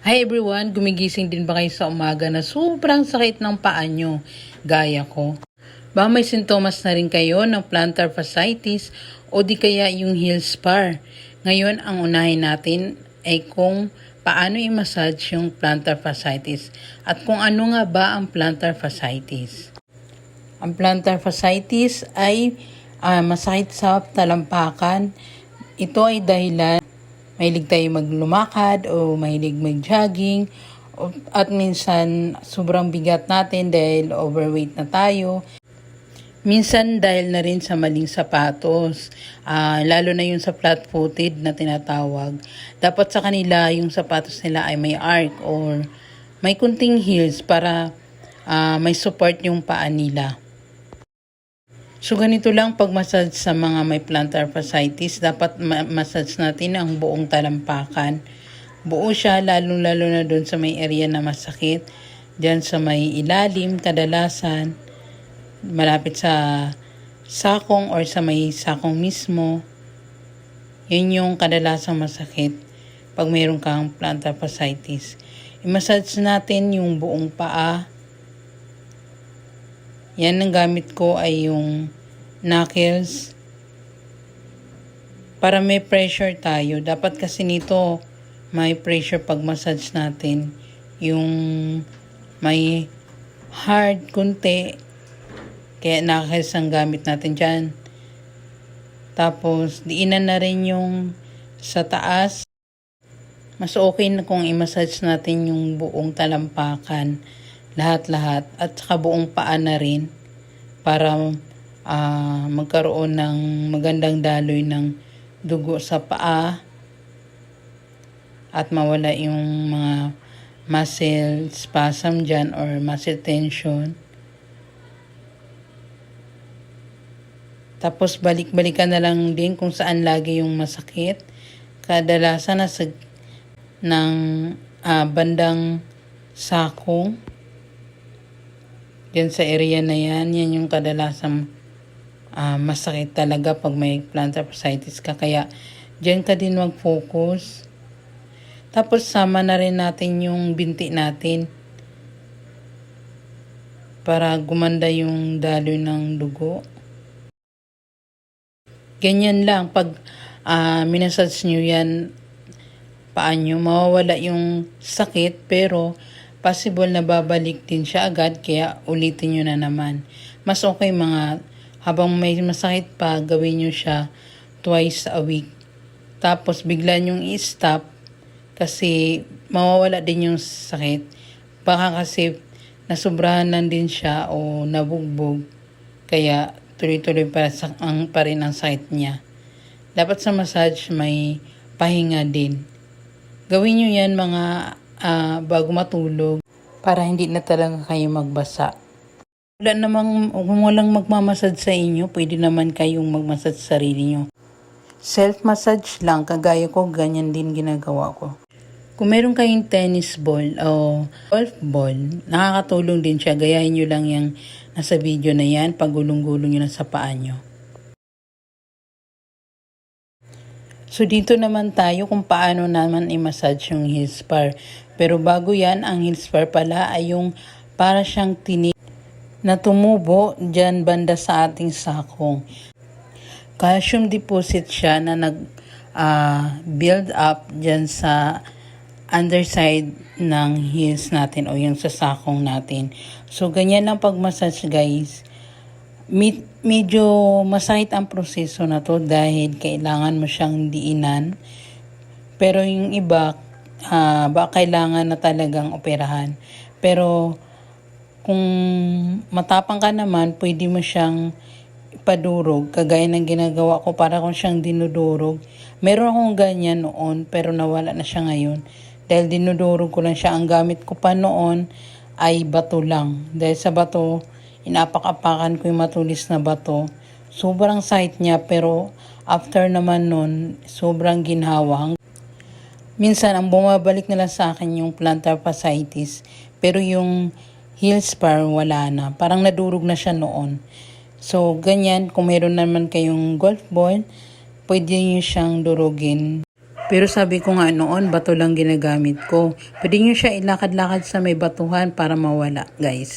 Hi everyone, gumigising din ba kayo sa umaga na sobrang sakit ng paa nyo, gaya ko? Ba may sintomas na rin kayo ng plantar fasciitis o di kaya yung heel spar? Ngayon, ang unahin natin ay kung paano i-massage yung plantar fasciitis at kung ano nga ba ang plantar fasciitis. Ang plantar fasciitis ay ah, masakit sa talampakan. Ito ay dahilan mahilig tayo maglumakad o mahilig mag-jogging at minsan sobrang bigat natin dahil overweight na tayo. Minsan dahil na rin sa maling sapatos, ah, lalo na yung sa flat-footed na tinatawag. Dapat sa kanila yung sapatos nila ay may arc or may kunting heels para ah, may support yung paa nila. So ganito lang pag-massage sa mga may plantar fasciitis, dapat ma- massage natin ang buong talampakan. Buo siya lalong-lalo na doon sa may area na masakit. Diyan sa may ilalim, kadalasan, malapit sa sakong or sa may sakong mismo. Yun yung kadalasang masakit pag mayroon kang plantar fasciitis. I-massage natin yung buong paa, yan ang gamit ko ay yung knuckles. Para may pressure tayo. Dapat kasi nito may pressure pag massage natin. Yung may hard kunti. Kaya knuckles ang gamit natin dyan. Tapos, diinan na rin yung sa taas. Mas okay na kung i-massage natin yung buong talampakan lahat-lahat at saka buong paa na rin para ah, magkaroon ng magandang daloy ng dugo sa paa at mawala yung mga muscle spasm dyan or muscle tension. Tapos balik-balikan na lang din kung saan lagi yung masakit. Kadalasan nasa ng ah, bandang sakong Diyan sa area na yan, yan yung kadalasang ah, masakit talaga pag may plantar fasciitis ka. Kaya diyan ka din mag-focus. Tapos sama na rin natin yung binti natin para gumanda yung daloy ng dugo. Ganyan lang, pag uh, minasage nyo yan, paanyo, mawawala yung sakit, pero possible na babalik din siya agad kaya ulitin nyo na naman. Mas okay mga habang may masakit pa, gawin nyo siya twice a week. Tapos bigla nyong i-stop kasi mawawala din yung sakit. Baka kasi nasubrahan lang din siya o nabugbog kaya tuloy-tuloy pa, sa, ang, pa rin ang sakit niya. Dapat sa massage may pahinga din. Gawin nyo yan mga ah, bago matulog para hindi na talaga kayo magbasa. Wala namang, kung walang magmamasad sa inyo, pwede naman kayong magmasad sa sarili nyo. Self-massage lang, kagaya ko, ganyan din ginagawa ko. Kung meron kayong tennis ball o golf ball, nakakatulong din siya. Gayahin nyo lang yung nasa video na yan, pagulong-gulong nyo na sa paa nyo. So dito naman tayo kung paano naman i-massage yung heel spar. Pero bago yan, ang heel spar pala ay yung para siyang tinik na tumubo dyan banda sa ating sakong. Calcium deposit siya na nag ah, build up dyan sa underside ng heels natin o yung sa sakong natin. So ganyan ang pag-massage guys. Med- medyo masakit ang proseso na to dahil kailangan mo siyang diinan. Pero yung iba, ah, ba kailangan na talagang operahan. Pero kung matapang ka naman, pwede mo siyang ipadurog, kagaya ng ginagawa ko para kung siyang dinudurog. Meron akong ganyan noon, pero nawala na siya ngayon. Dahil dinudurog ko lang siya, ang gamit ko pa noon ay bato lang. Dahil sa bato, inapak-apakan ko yung matulis na bato. Sobrang sakit niya, pero after naman nun, sobrang ginhawa. Minsan, ang bumabalik nila sa akin yung plantar fasciitis, pero yung heel spar wala na. Parang nadurog na siya noon. So, ganyan, kung meron naman kayong golf ball, pwede nyo siyang durugin. Pero sabi ko nga noon, bato lang ginagamit ko. Pwede nyo siya ilakad-lakad sa may batuhan para mawala, guys.